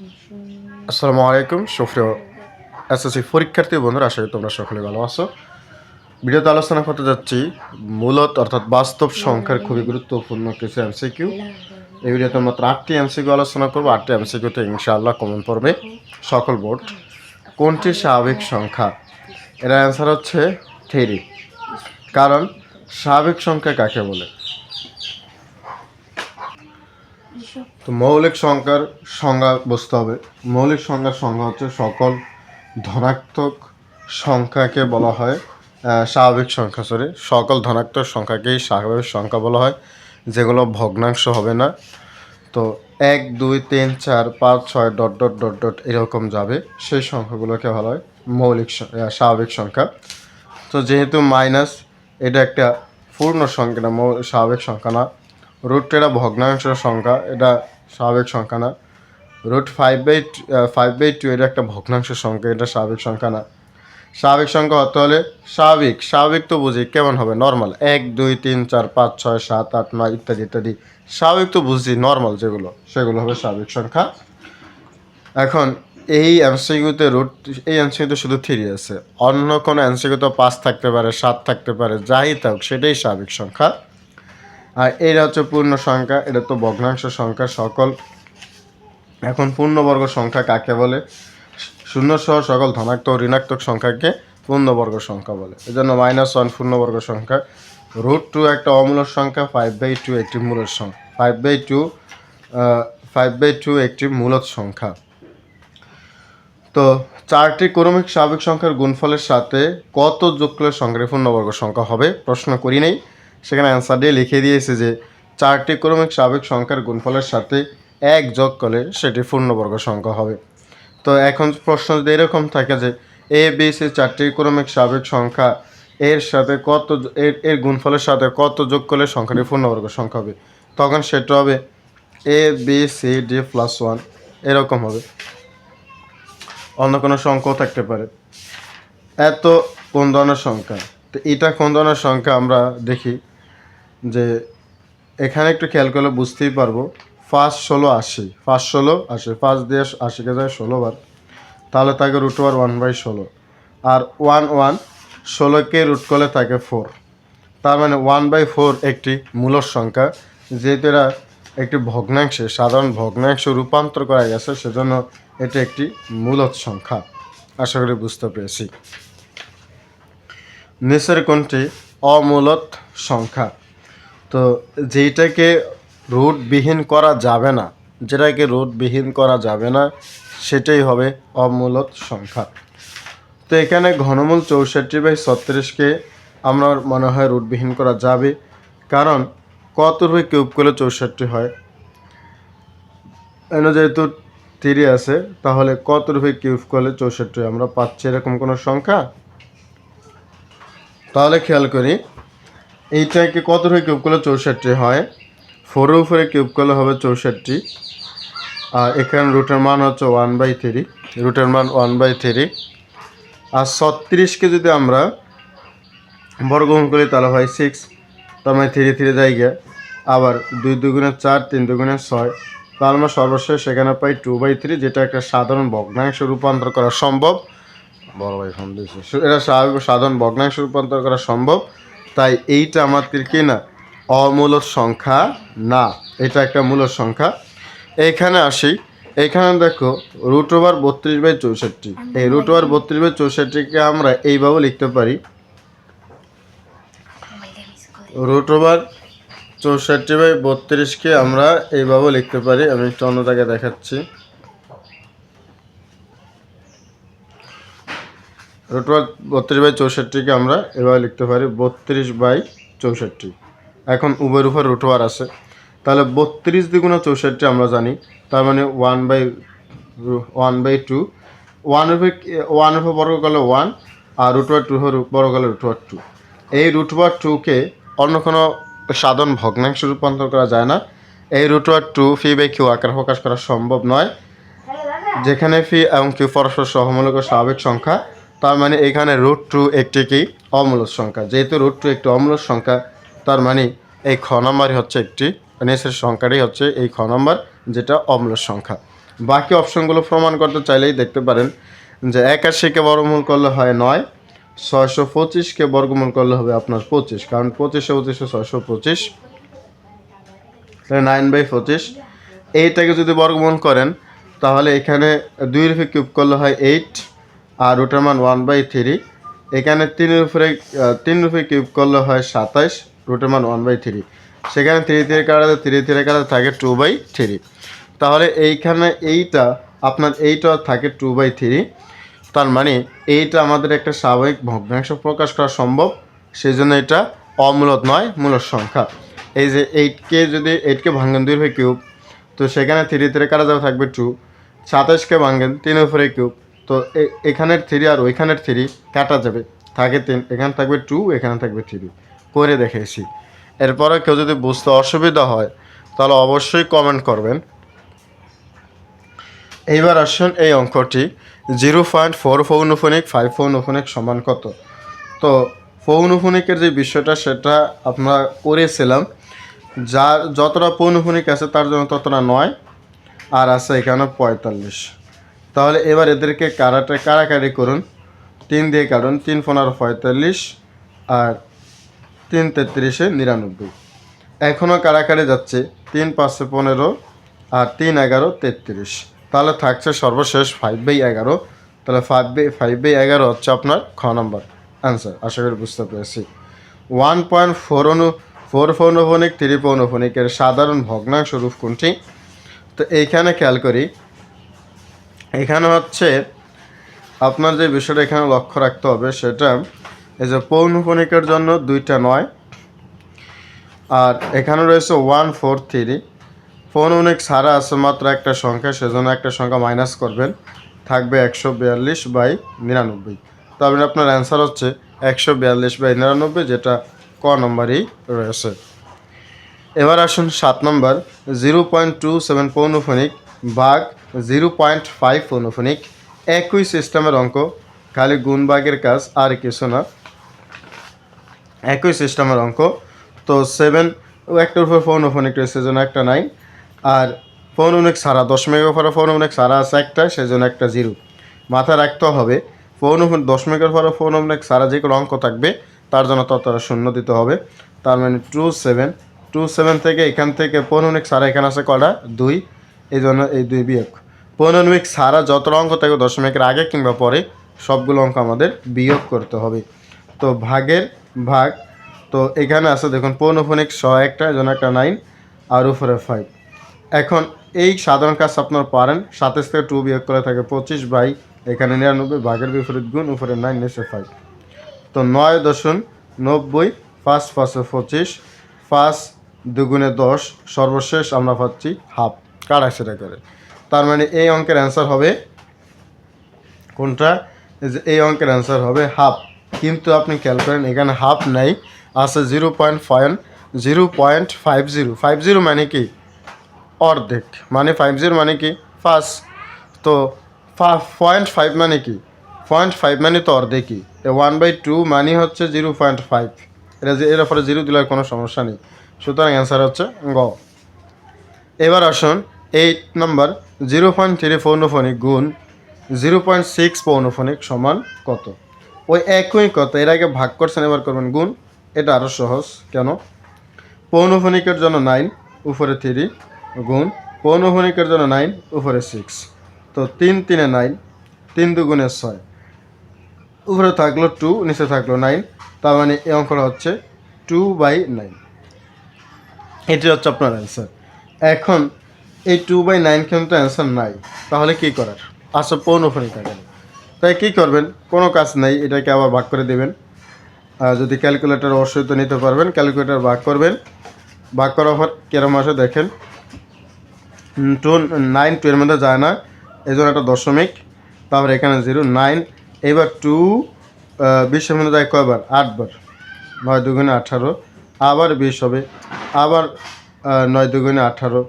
আসসালামু আলাইকুম, সুপ্রিয় এসএসসি পরীক্ষার্থী বন্ধুরা, আশা করি তোমরা সকলে ভালো আছো। ভিডিওতে আলোচনা করতে যাচ্ছি, মূলত অর্থাৎ বাস্তব সংখ্যার খুবই গুরুত্বপূর্ণ কিছু এমসিকিউ এই ভিডিওতে মাত্র আটটি এমসিকিউ আলোচনা করব, আটটি এমসিকিউতে ইনশাআল্লাহ কমন পড়বে। সকল বোর্ড, কোনটি স্বাভাবিক সংখ্যা? এর অ্যান্সার হচ্ছে থ্রি কারণ স্বাভাবিক সংখ্যা কাকে বলে? তো মৌলিক সংখ্যার সংজ্ঞা বুঝতে হবে। মৌলিক সংখ্যার সংজ্ঞা হচ্ছে সকল ধনাত্মক সংখ্যাকে বলা হয় স্বাভাবিক সংখ্যা সরি সকল ধনাত্মক সংখ্যাকেই স্বাভাবিক সংখ্যা বলা হয়, যেগুলো ভগ্নাংশ হবে না। তো এক, দুই, তিন, চার, পাঁচ, ছয়, ডট ডট ডট ডট এরকম যাবে। সেই সংখ্যাগুলোকে বলা হয় মৌলিক স্বাভাবিক সংখ্যা। তো যেহেতু মাইনাস, এটা একটা পূর্ণ সংখ্যা না স্বাভাবিক সংখ্যা না। রুট এটা ভগ্নাংশ সংখ্যা, এটা স্বাভাবিক সংখ্যা না। Root five by five by two এটা একটা ভগ্নাংশ সংখ্যা, এটা স্বাভাবিক সংখ্যা না। স্বাভাবিক সংখ্যা হতে হলে স্বাভাবিক স্বাভাবিক তো বুঝি, কেমন হবে? নর্মাল এক, দুই, তিন, চার, পাঁচ, ছয়, সাত, আট, নয়, ইত্যাদি ইত্যাদি। স্বাভাবিক তো বুঝি নর্মাল যেগুলো, সেগুলো হবে স্বাভাবিক সংখ্যা। এখন, এই এমসিকিউতে রুট এই এমসিকিউতে শুধু থ্রি আছে। অন্য কোনো এমসিকিউতে পাঁচ থাকতে পারে, সাত থাকতে পারে, যাই থাক সেটাই স্বাভাবিক সংখ্যা। আর এটা হচ্ছে পূর্ণ সংখ্যা, এটা তো ভগ্নাংশ সংখ্যা সকল। এখন পূর্ণবর্গ সংখ্যা কাকে বলে? শূন্য সহ সকল ধনাত্মক ঋণাত্মক সংখ্যাকে পূর্ণবর্গ সংখ্যা বলে। এই জন্য মাইনাস ওয়ান পূর্ণবর্গ সংখ্যা। রুট টু একটা অমূলক সংখ্যা ফাইভ বাই টু একটি মূলদ সংখ্যা। Five by two five by two একটি মূলদ সংখ্যা। তো চারটি ক্রমিক স্বাভাবিক সংখ্যার গুণফলের সাথে কত যোগ করলে সংখ্যাটি পূর্ণবর্গ সংখ্যা হবে? প্রশ্ন করি নেই। সেখানে অ্যান্সার দিয়ে লিখে দিয়েছে যে, চারটি ক্রমিক স্বাভাবিক সংখ্যার গুণফলের সাথে এক যোগ করলে সেটি পূর্ণবর্গ সংখ্যা হবে। তো এখন প্রশ্ন যদি এরকম থাকে যে এ বি সি চারটি ক্রমিক স্বাভাবিক সংখ্যা এর সাথে কত এর এর গুণফলের সাথে কত যোগ করলে সংখ্যাটি পূর্ণবর্গ সংখ্যা হবে? তখন সেটা হবে A B C D plus one এরকম হবে। অন্য কোনো সংখ্যাও থাকতে পারে। এত কোন ধরনের সংখ্যা? তো এটা কোন ধরনের সংখ্যা আমরা দেখি? এখানে একটু খেয়াল করলে বুঝতেই পারব। ফার্স্ট ষোলো আশি ফার্স্ট ষোলো আশি ফার্স্ট দিয়ে আশিকে যায় ষোলো বার। তাহলে তাকে রুট ওয়ার ওয়ান বাই ষোলো। আর ওয়ান ওয়ান ষোলোকে রুট করলে থাকে ফোর তার মানে ওয়ান বাই ফোর একটি মূলর সংখ্যা। যেহেতু এরা একটি ভগ্নাংশে, সাধারণ ভগ্নাংশ রূপান্তর করা গেছে, সেজন্য এটি একটি মূলত সংখ্যা। আশা করি বুঝতে পেরেছি। নিচের কোনটি অমূলত সংখ্যা। তো যেইটাকে রুটবিহীন করা যাবে না, যেটাকে রুটবিহীন করা যাবে না, সেটাই হবে অমূলত সংখ্যা। তো এখানে ঘনমূল চৌষট্টি বাই ছত্রিশকে আমার মনে হয় রুটবিহীন করা যাবে, কারণ কত রুপে কিউব করলে চৌষট্টি হয়? এখানে যেহেতু থ্রি আছে, তাহলে কত রুপে কিউব করলে চৌষট্টি আমরা পাচ্ছি এরকম কোনো সংখ্যা? তাহলে খেয়াল করি এইটাকে কত রুপে কিউব করলে চৌষট্টি হয়। ফোরের উপরে কিউব করলে হবে চৌষট্টি। আর এখানে রুটের মান হচ্ছে ওয়ান বাই থ্রি রুটের মান ওয়ান বাই থ্রি আর ছত্রিশকে যদি আমরা বর্গমূল করি তাহলে হয় সিক্স তার মানে থ্রি থ্রি জায়গা। আবার দুই দুগুণে চার, তিন দুগুণে ছয়। তার আমরা সর্বশেষ সেখানে পাই টু বাই থ্রি যেটা একটা সাধারণ ভগ্নাংশ রূপান্তর করা সম্ভব। বড় ভাই এটা স্বাভাবিক সাধারণ ভগ্নাংশ রূপান্তর করা সম্ভব। তাই এইটা আমাদের কি না? অমূলক সংখ্যা না। এটা একটা মূলক সংখ্যা। এখানে আসি। এইখানে দেখো রুট ওভার বত্রিশ বাই চৌষট্টি। এই রুট ওভার বত্রিশ বাই চৌষট্টিকে আমরা এইভাবে লিখতে পারি। রুট ওভার চৌষট্টি বাই বত্রিশকে আমরা এইভাবে লিখতে পারি। আমি একটু অন্যটাকে দেখাচ্ছি। রুট ওভার বত্রিশ বাই চৌষট্টিকে আমরা এভাবে লিখতে পারি, বত্রিশ বাই চৌষট্টি। এখন উভয়ের উপর রুট ওভার আছে। তাহলে বত্রিশ দ্বিগুণ চৌষট্টি আমরা জানি, তার মানে one by one by two. One উপরে ওয়ান উপর বর্গ করলে ওয়ান, আর রুট ওভার টু বর্গ করলে রুট ওভার টু। এই রুট ওভার টুকে অন্য কোনো সাধারণ ভগ্নাংশ রূপান্তর করা যায় না। এই root over two fee by q আকার প্রকাশ করা সম্ভব নয়, যেখানে ফি এবং কিউ পরস্পর সহমূলক স্বাভাবিক সংখ্যা তার মানে এখানে রুট টু একটি কি? অমূলক সংখ্যা। যেহেতু রুট টু একটি অমূলক সংখ্যা, তার মানে এই খ নম্বরই হচ্ছে একটি, নিচের সংখ্যাটাই হচ্ছে এই খ নম্বর, যেটা অমূলক সংখ্যা। বাকি অপশনগুলো প্রমাণ করতে চাইলেই দেখতে পারেন যে একাশিকে বর্গমূল করলে হয় নয়, ছয়শো পঁচিশকে বর্গমূল করলে হবে আপনার পঁচিশ, কারণ পঁচিশে পঁচিশে ছয়শো পঁচিশ নাইন বাই পঁচিশ। এইটাকে যদি বর্গমূল করেন, তাহলে এখানে দুই রুপে কিউব করলে হয় এইট আর রুটের মান ওয়ান বাই থ্রি এখানে তিনের উপরে তিন রুপে কিউব করলে হয় সাতাইশ রুটের মান ওয়ান বাই থ্রি সেখানে থ্রি থ্রি কাটাতে থ্রি থ্রি কাটাতে থাকে টু বাই থ্রি তাহলে এইখানে এইটা, আপনার এইটা থাকে টু বাই থ্রি তার মানে এইটা আমাদের একটা স্বাভাবিক ভগ্নাংশ প্রকাশ করা সম্ভব। সেই জন্য এটা অমূলত নয় মূলত সংখ্যা। এই যে এইটকে যদি এইটকে ভাঙেন দুই ভাই কিউব তো সেখানে থ্রি থ্রি কাটা যাবে থাকবে টু সাতাশকে ভাঙেন তিনের উপরে কিউব তো এখানের থ্রি আর ওইখানের থ্রি কাটা যাবে। থাকে তিন, এখানে থাকবে টু, এখানে থাকবে থ্রি। করে দেখেছি। এরপরে কেউ যদি বুঝতে অসুবিধা হয়, তাহলে অবশ্যই কমেন্ট করবেন। এইবার আসুন এই অঙ্কটি। জিরো পয়েন্ট ফোর ফৌনফোনিক ফাইভ ফৌনফোনিক সমান কত? তো পৌনফোনিকের যে বিষয়টা, সেটা আমরা করেছিলাম। যার যতটা পৌনফোনিক আছে, তার জন্য ততটা নয়। আর আছে এখানে পঁয়তাল্লিশ। তাহলে এবার এদেরকে কারাটে কারাকারি করুন। তিন দিয়ে কাটুন, তিন পনেরো পঁয়তাল্লিশ আর তিন তেত্রিশে নিরানব্বই। এখনও কারাকারি যাচ্ছে, তিন পাঁচশো পনেরো আর তিন এগারো তেত্রিশ। তাহলে থাকছে সর্বশেষ ফাইভ বাই এগারো। তাহলে ফাইভ বাই ফাইভ বাই এগারো হচ্ছে আপনার খ নম্বর অ্যান্সার আশা করি বুঝতে পেরেছি। ওয়ান পয়েন্ট ফোর অনু ফোর পৌনফোনিক থ্রি পৌনফোনিকের সাধারণ ভগ্নাংশ রূপ কোনটি তো এইখানে খেয়াল করি এখানে হচ্ছে আপনার যে বিষয়টা এখানে লক্ষ্য রাখতে হবে সেটা এই যে পৌনফোনিকের জন্য দুইটা নয়। আর এখানে রয়েছে ওয়ান ফোর থ্রি। পৌনফোনিক ছাড়া আছে মাত্র একটা সংখ্যা, সেজন্য একটা সংখ্যা মাইনাস করবেন। থাকবে একশো বিয়াল্লিশ বাই নিরানব্বই। তবে আপনার অ্যান্সার হচ্ছে একশো বিয়াল্লিশ বাই নিরানব্বই, যেটা ক নম্বরই রয়েছে। এবার আসুন সাত number, zero point two seven পৌনফোনিক বাঘ জিরো পয়েন্ট ফাইভ পৌনফোনিক একই সিস্টেমের অঙ্ক, খালি গুণ বাঘের কাজ আর কিছু না। একই সিস্টেমের অঙ্ক, তো সেভেন একটার উপর ফোন পৌনফোনিক রয়েছে সেজন্য একটা নাইন আর ফোন অনেক সারা দশমিকের উপরে অনেক সারা আছে একটা সেজন্য একটা জিরো মাথায় রাখতে হবে ফোন দশমিকের পরে অনেক সারা যে কোনো অঙ্ক থাকবে, তার জন্য ততটা শূন্য দিতে হবে। তার মানে টু সেভেন টু সেভেন থেকে এখান থেকে ফোন অনেক সারা এখানে আছে কটা দুই। এই জন্য এই দুই বিয়োগ। পৌনফোনিক সারা যত অঙ্ক থাকবে দশমিকের আগে কিংবা পরে সবগুলো অঙ্ক আমাদের বিয়োগ করতে হবে। তো ভাগের ভাগ, তো এখানে আছে দেখুন পৌনফোনিক ছ একটা এই জন্য একটা নাইন, আর উপরে ফাইভ এখন এই সাধারণ কাজ আপনারা পারেন, সাতাশ থেকে টু বিয়োগ করে থাকে পঁচিশ বাই এখানে নিরানব্বই, ভাগের বিপরীত গুণ, উপরে নাইন নিচে ফাইভ তো নয় দশম নব্বই, পাঁচ পাঁচশো পঁচিশ, পাঁচ দুগুণে দশ, সর্বশেষ আমরা পাচ্ছি হাফ কারা সেটা করে? তার মানে এই অঙ্কের অ্যান্সার হবে কোনটা? যে এই অঙ্কের অ্যান্সার হবে হাফ কিন্তু আপনি খেয়াল করেন, এখানে হাফ নাই, আছে zero point five zero point five zero five zero মানে কি? অর্ধেক। মানে ফাইভ জিরো মানে কি? ফার্স্ট তো পয়েন্ট ফাইভ মানে কি? পয়েন্ট ফাইভ মানে তো অর্ধেকই। ওয়ান বাই টু মানে হচ্ছে জিরো পয়েন্ট ফাইভ এটা যে এর উপরে জিরো দিলে কোনো সমস্যা নেই। সুতরাং অ্যান্সার হচ্ছে গ। এবার আসুন eight number, zero point three পৌনফোনিক গুণ জিরো পয়েন্ট সিক্স পৌনফোনিক সমান কত? ওই একই কত এর আগে ভাগ করছেন, এবার করবেন গুণ। এটা আরও সহজ, কেন? পৌনফোনিকের জন্য নাইন, উপরে থ্রি, গুণ। পৌনফোনিকের জন্য নাইন, উপরে সিক্স। তো তিন তিনে নাইন, তিন দুগুণে ছয়। উপরে থাকল টু, নিচে থাকল নাইন, তার মানে এই অঙ্কটা হচ্ছে টু বাই নাইন। এটি হচ্ছে আপনার অ্যান্সার এখন এই টু বাই নাইন কিন্তু অ্যান্সার নাই। তাহলে কি করার? আচ্ছা পৌনফোনিক গেল তাই কী করবেন? কোনো কাজ নাই, এটাকে আবার ভাগ করে দেবেন। যদি ক্যালকুলেটার অবশ্যই তো নিতে পারবেন ক্যালকুলেটার ভাগ করবেন। ভাগ করার পর কেরম আসে দেখেন। টু নাইন টু এর মধ্যে যায় না। এই জন্য একটা দশমিক। তারপর এখানে জিরো নাইন এবার টু বিশের মধ্যে যায় কয়বার? আটবার। নয় দুগুণে আঠারো। আবার বিশ হবে। আবার নয় দুগুণে আঠারো।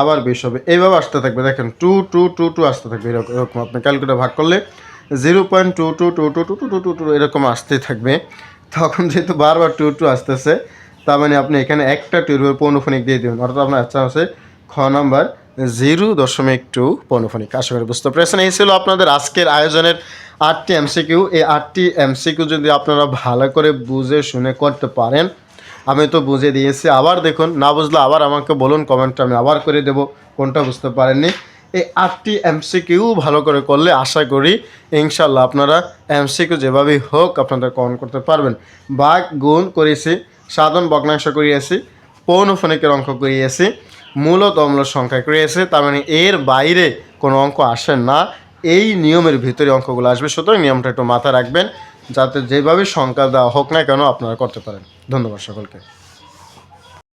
আবার বিশ হবে। এইভাবে আসতে থাকবে। দেখেন, টু টু টু টু আসতে থাকবে। এরকম এরকম আপনি ক্যালকুলেটর ভাগ করলে zero point two two two two two two two two two এরকম আসতেই থাকবে। তখন যেহেতু বারবার টু টু আসতেছে, তার মানে আপনি এখানে একটা টুর পৌনফোনিক দিয়ে দেবেন। অর্থাৎ আপনার আচ্ছা আছে খ নাম্বার জিরো দশমিক টু পৌনফনিক আশা করি বুঝতে পেরেছেন। এই ছিল আপনাদের আজকের আয়োজনের আটটি এমসিকিউ এই আটটি এমসিকিউ যদি আপনারা ভালো করে বুঝে শুনে করতে পারেন আমি তো বুঝে দিয়েছি। আবার দেখুন, না বুঝলে আবার আমাকে বলুন কমেন্টটা আমি আবার করে দেব। কোনটা বুঝতে পারেননি? এই আটটি এমসিকিউ ভালো করে করলে আশা করি ইনশাল্লাহ আপনারা এমসিকিউ যেভাবেই হোক আপনাদের কমন করতে পারবেন। বাঘ, গুণ করেছি সাধারণ বগ্নাংশ করিয়েছি পৌনফনিকের অঙ্ক করিয়েছি, মূলত অম্ল সংখ্যা করিয়েছে, তার মানে এর বাইরে কোনো অঙ্ক আসে না। এই নিয়মের ভিতরে অঙ্কগুলো আসবে। সুতরাং নিয়মটা একটু মাথায় রাখবেন। যাতে যেভাবে সংখ্যা দেওয়া হোক না কেন আপনারা করতে পারেন। ধন্যবাদ সকলকে।